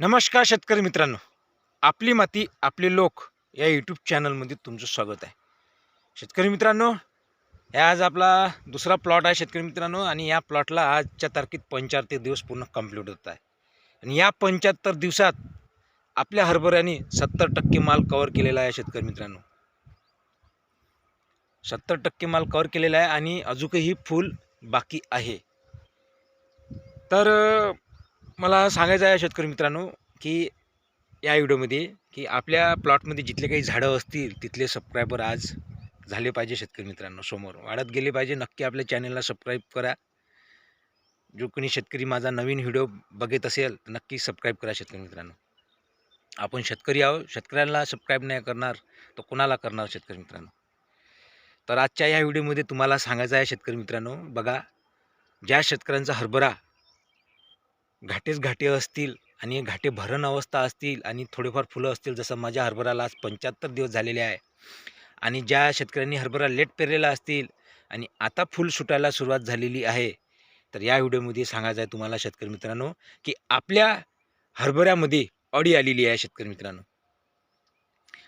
नमस्कार शेतकरी मित्रांनो. आपली माती आपले लोक या यूट्यूब चॅनलमध्ये तुमचं स्वागत आहे. शेतकरी मित्रांनो हे आज आपला दुसरा प्लॉट आहे शेतकरी मित्रांनो आणि या प्लॉटला आजच्या तारखेत पंच्याहत्तर दिवस पूर्ण कंप्लीट होत आहे. आणि या पंच्याहत्तर दिवसात आपल्या हरभऱ्याने सत्तर टक्के माल कवर केलेला आहे शेतकरी मित्रांनो. सत्तर टक्के माल कवर केलेला आहे आणि अजूनही फुल बाकी आहे. तर मला सांगायचं आहे शेतकरी मित्रांनो की या व्हिडिओमध्ये की आपल्या प्लॉटमध्ये जिथले काही झाडं असतील तिथले सबस्क्रायबर आज झाले पाहिजे शेतकरी मित्रांनो समोर. वाढत गेले पाहिजे नक्की आपल्या चॅनलला सबस्क्राईब करा. जो कोणी शेतकरी माझा नवीन व्हिडिओ बघत असेल तर नक्की सबस्क्राईब करा शेतकरी मित्रांनो. आपण शेतकरी आहोत शेतकऱ्यांना सबस्क्राईब नाही करणार तर कोणाला करणार शेतकरी मित्रांनो? तर आजच्या या व्हिडिओमध्ये तुम्हाला सांगायचं आहे शेतकरी मित्रांनो बघा ज्या शेतकऱ्यांचा हरभरा घाटेच घाटे असतील आणि घाटे भरण अवस्था असतील आणि थोडेफार फुलं असतील जसं माझ्या हरभराला आज पंच्याहत्तर दिवस झालेले आहे. आणि ज्या शेतकऱ्यांनी हरभरा लेट पेरलेला असतील आणि आता फुल सुटायला सुरुवात झालेली आहे तर या व्हिडिओमध्ये सांगायचं आहे तुम्हाला शेतकरी मित्रांनो की आपल्या हरभऱ्यामध्ये अडी आलेली आहे शेतकरी मित्रांनो.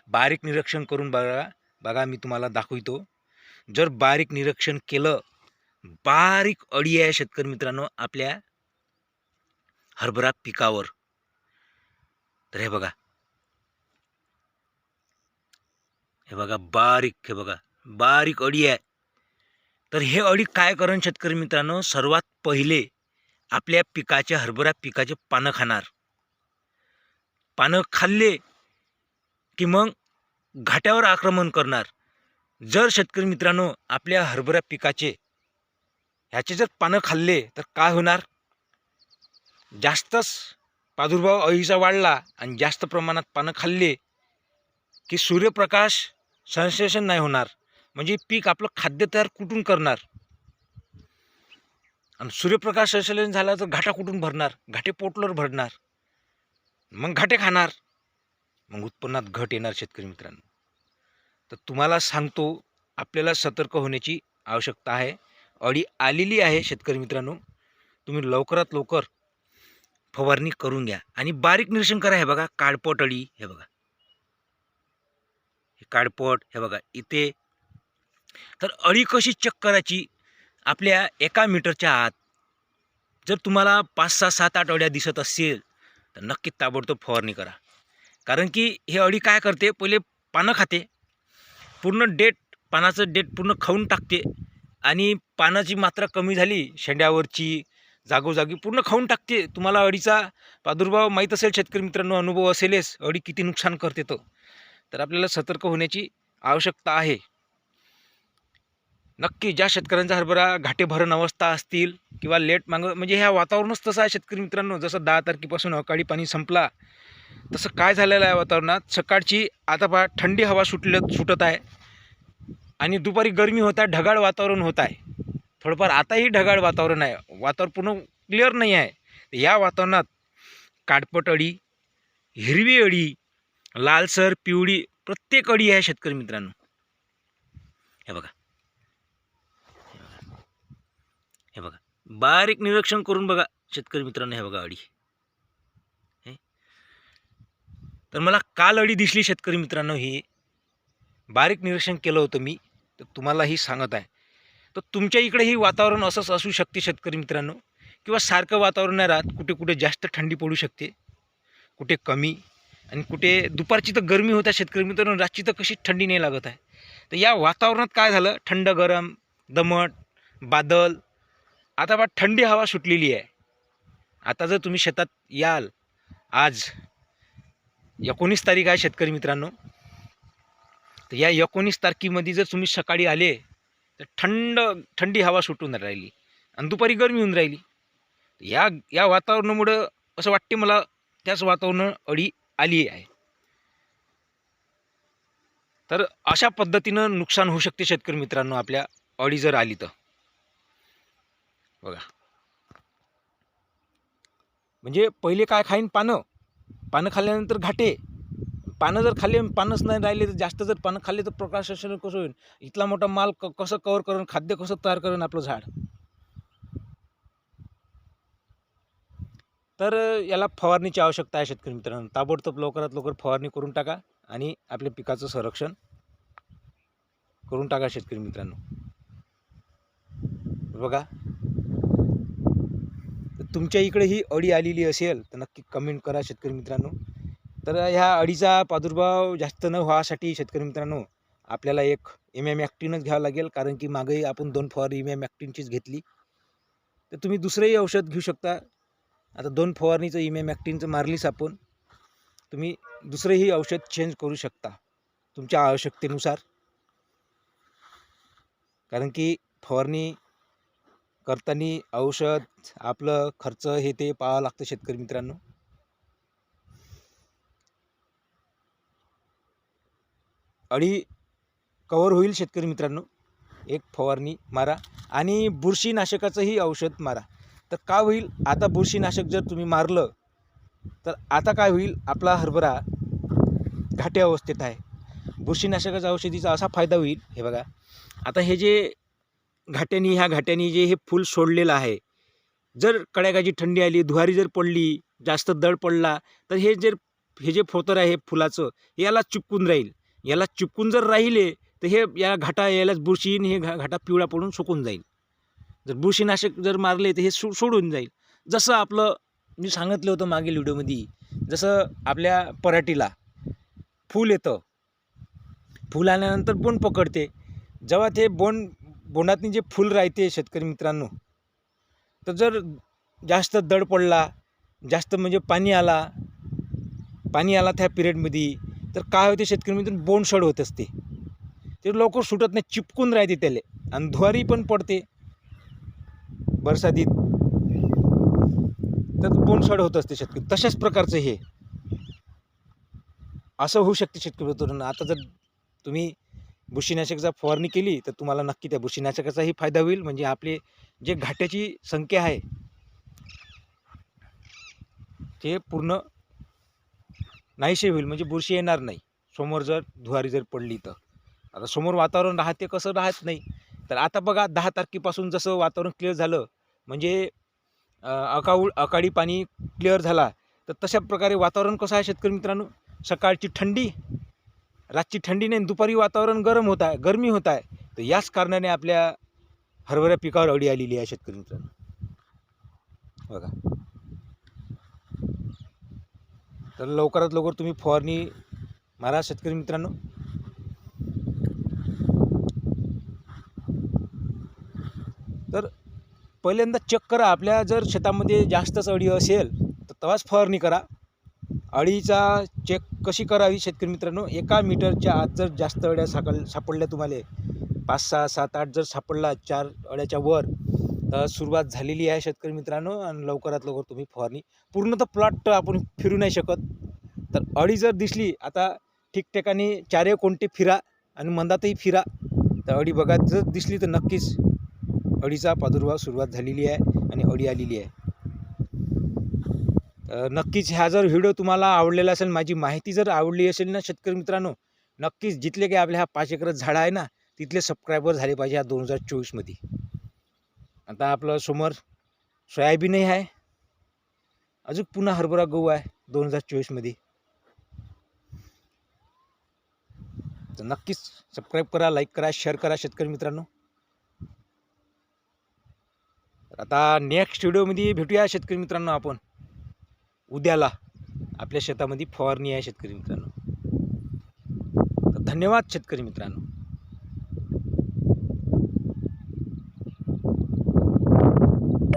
बारीक निरीक्षण करून बघा बघा मी तुम्हाला दाखवितो. जर बारीक निरीक्षण केलं बारीक अडी आहे शेतकरी मित्रांनो आपल्या हरभरा पिकावर. तर हे बघा. हे बघा बारीक हे बघा बारीक अडी आहे. तर हे अडी काय करण शेतकरी मित्रांनो? सर्वात पहिले आपल्या पिकाचे हरभरा पिकाचे पानं खाणार. पानं खाल्ले की मग घाट्यावर आक्रमण करणार. जर शेतकरी मित्रांनो आपल्या हरभरा पिकाचे ह्याचे जर पानं खाल्ले तर काय होणार? जास्तच प्रादुर्भाव अळीचा वाढला आणि जास्त प्रमाणात पानं खाल्ले की सूर्यप्रकाश संश्लेषण नाही होणार. म्हणजे पीक आपलं खाद्य तयार कुठून करणार? आणि सूर्यप्रकाश संश्लेषण झाला तर घाटा कुठून भरणार? घाटे पोटलर भरणार. मग घाटे खाणार. मग उत्पन्नात घट येणार शेतकरी मित्रांनो. तर तुम्हाला सांगतो आपल्याला सतर्क होण्याची आवश्यकता आहे. अडी आलेली आहे शेतकरी मित्रांनो. तुम्ही लवकरात लवकर फवारणी करून घ्या. आणि बारीक निरीक्षण करा हे बघा काळपट अळी हे बघा. हे काळपट हे बघा इथे. तर अळी कशी चेक करायची? आपल्या एका मीटरच्या आत. जर तुम्हाला पाच सहा सात आठ अळ्या दिसत असेल तर नक्की ताबडतोब फवारणी करा. कारण की हे अळी काय करते? पहिले पानं खाते. पूर्ण डेट पानाचं डेट पूर्ण खाऊन टाकते. आणि पानाची मात्रा कमी झाली शेंड्यावरची जागोजागी पूर्ण खाऊन टाकते. तुम्हाला अडीचा प्रादुर्भाव माहीत असेल शेतकरी मित्रांनो अनुभव असेलच. अडी किती नुकसान करते तो. तर आपल्याला सतर्क होण्याची आवश्यकता आहे. नक्की ज्या शेतकऱ्यांचा हरभरा घाटेभरण अवस्था असतील किंवा लेट माग म्हणजे ह्या वातावरणच तसं आहे शेतकरी मित्रांनो. जसं दहा तारखेपासून अवकाळी पाणी संपला तसं काय झालेलं आहे वातावरणात? सकाळची आता पहा थंडी हवा सुटलं सुटत आहे. आणि दुपारी गरमी होत आहे ढगाळ वातावरण होत आहे. थोडंफार आताही ढगाळ वातावरण आहे. वातावरण पूर्ण क्लिअर नाही आहे. या वातावरणात काटपट अळी हिरवी अळी लालसर पिवळी प्रत्येक अळी आहे शेतकरी मित्रांनो. हे बघा. हे बघा. बारीक निरीक्षण करून बघा शेतकरी मित्रांनो हे बघा अळी. तर मला काल अळी दिसली शेतकरी मित्रांनो ही. बारीक निरीक्षण केलं होतं मी. तर तुम्हालाही सांगत आहे. तर तुमच्या इकडेही वातावरण असंच असू शकते शेतकरी मित्रांनो. किंवा सारखं वातावरण नाही राहत कुठे कुठे जास्त थंडी पडू शकते कुठे कमी आणि कुठे दुपारची तर गरमी होत आहे शेतकरी मित्रांनो रातची तर कशी थंडी नाही लागत आहे. तर या वातावरणात काय झालं? थंड गरम दमट बादल. आता बा थंडी हवा सुटलेली आहे. आता जर तुम्ही शेतात याल आज एकोणीस तारीख आहे शेतकरी मित्रांनो. तर या एकोणीस तारखेमध्ये जर तुम्ही सकाळी आले तर थंड थंडी हवा सुटून राहिली आणि दुपारी गरमी होऊन राहिली. या या वातावरणामुळं असं वाटते मला त्याच वातावरण अडी आली आहे. तर अशा पद्धतीनं नुकसान होऊ शकते शेतकरी मित्रांनो आपल्या अडी जर आली तर. बघा. म्हणजे पहिले काय खाईन? पानं. पानं खाल्ल्यानंतर घाटे. पानं जर खाल्ले पानच नाही राहिले तर जास्त जर पानं खाल्ले तर प्रकाश कसं होईल? इथला मोठा माल क कसं कवर करून खाद्य कसं तयार करून आपलं झाड? तर याला फवारणीची आवश्यकता आहे शेतकरी मित्रांनो. ताबडतोब लवकरात लवकर फवारणी करून टाका आणि आपल्या पिकाचं संरक्षण करून टाका शेतकरी मित्रांनो. बघा. तर तुमच्या इकडे ही अडी आलेली असेल तर नक्की कमेंट करा शेतकरी मित्रांनो. तर ह्या अडीचा प्रादुर्भाव जास्त न व्हासाठी शेतकरी मित्रांनो आपल्याला एक एम एम ॲक्टिनच घ्यावं लागेल कारण की मागेही आपण दोन फवारणी एम एम ॲक्टिनचीच घेतली. तर तुम्ही दुसरंही औषध घेऊ शकता. आता दोन फवारणीचं एम एम ॲक्टिनचं मारलीच आपण तुम्ही दुसरंही औषध चेंज करू शकता तुमच्या आवश्यकतेनुसार. कारण की फवारणी करताना औषध आपलं खर्च हे ते पाहावं लागतं शेतकरी मित्रांनो. अडी कवर होईल शेतकरी मित्रांनो. एक फवारणी मारा आणि बुरशीनाशकाचंही औषध मारा. तर काय होईल? आता बुरशीनाशक जर तुम्ही मारलं तर आता काय होईल? आपला हरभरा घाटे अवस्थेत आहे. बुरशीनाशकाच्या औषधीचा असा फायदा होईल. हे बघा. आता हे जे घाट्यानी ह्या घाट्यानी जे हे फूल सोडलेलं आहे जर कड्याकाची थंडी आली धुवारी जर पडली जास्त दड पडला तर हे जर हे जे फोतर आहे फुलाचं याला चिपकून राहील. याला चिपकून जर राहिले तर हे या घाटा यायलाच बुरशीन हे घा घाटा पिवळा पडून सुकून जाईल. जर बुरशीनाशक जर मारले तर हे सो सोडून जाईल. जसं आपलं मी सांगितलं होतं मागील व्हिडिओमध्ये जसं आपल्या पराठीला फूल येतं. फूल आल्यानंतर बोंड पकडते. जेव्हा ते बोंड बोंडातनी जे फूल राहते शेतकरी मित्रांनो तर जर जास्त दड पडला जास्त म्हणजे पाणी आला पाणी आला त्या पिरियडमध्ये तर काय होते शेतकरी मित्र बोंडसड होत असते. ते लवकर सुटत नाही चिपकून राहते त्याले. आणि धुवारी पण पडते. बरसातीत. तर बोंडसड होत असते शेतकरी. तशाच प्रकारचं हे. असं होऊ शकते शेतकरी मित्रांनो आता जर तुम्ही बुरशीनाशकाचा फवारणी केली तर तुम्हाला नक्की त्या बुरशीनाशकाचाही फायदा होईल. म्हणजे आपले जे घाट्याची संख्या आहे ते पूर्ण नाहीशी होईल म्हणजे बुरशी येणार नाही. समोर जर धुवारी जर पडली तर. आता समोर वातावरण राहते कसं राहत नाही. तर आता बघा दहा तारखेपासून जसं वातावरण क्लिअर झालं म्हणजे अकाऊ अकाळी पाणी क्लिअर झाला तर तशा प्रकारे वातावरण कसं आहे शेतकरी मित्रांनो? सकाळची थंडी रातची थंडी नाही दुपारी वातावरण गरम होत आहे गरमी होत आहे. तर याच कारणाने आपल्या हरभऱ्या पिकावर अडी आलेली आहे शेतकरी मित्रांनो. बघा. तर लवकरात लवकर तुम्ही फवारणी मारा शेतकरी मित्रांनो. तर पहिल्यांदा चेक करा आपल्या जर शेतामध्ये जास्तच अळी असेल तर तेव्हाच फवारणी करा. अळीचा चेक कशी करावी शेतकरी मित्रांनो एका मीटरच्या आत जर जास्त अळ्या साकल सापडल्या तुम्हाला पाच सहा सात आठ जर सापडला चार अळ्याच्या वर सुरुवात झालेली आहे शेतकरी मित्रांनो आणि लवकरात लवकर तुम्ही फवारणी पूर्ण तर प्लॉट आपण फिरू नाही शकत. तर अळी जर दिसली आता ठिकठिकाणी चारे कोणते फिरा आणि मंदातही फिरा तर अळी बघा जर दिसली तर नक्कीच अळीचा प्रादुर्भाव सुरुवात झालेली आहे आणि अळी आलेली आहे. तर नक्कीच ह्या जर व्हिडिओ तुम्हाला आवडलेला असेल माझी माहिती जर आवडली असेल ना शेतकरी मित्रांनो नक्कीच जिथले काही आपल्या हा पाच एकर झाडं आहे ना तिथले सबस्क्रायबर झाले पाहिजे ह्या दोन हजार चोवीसमध्ये आता आपलं समोर सोयाबीनही आहे. अजून पुन्हा हरभरा गहू आहे दोन हजार चोवीसमध्ये. तर नक्कीच सबस्क्राईब करा लाईक करा शेअर करा शेतकरी मित्रांनो. तर आता नेक्स्ट व्हिडिओमध्ये भेटूया शेतकरी मित्रांनो आपण. उद्याला आपल्या शेतामध्ये फवारणी आहे शेतकरी मित्रांनो. तर धन्यवाद शेतकरी मित्रांनो.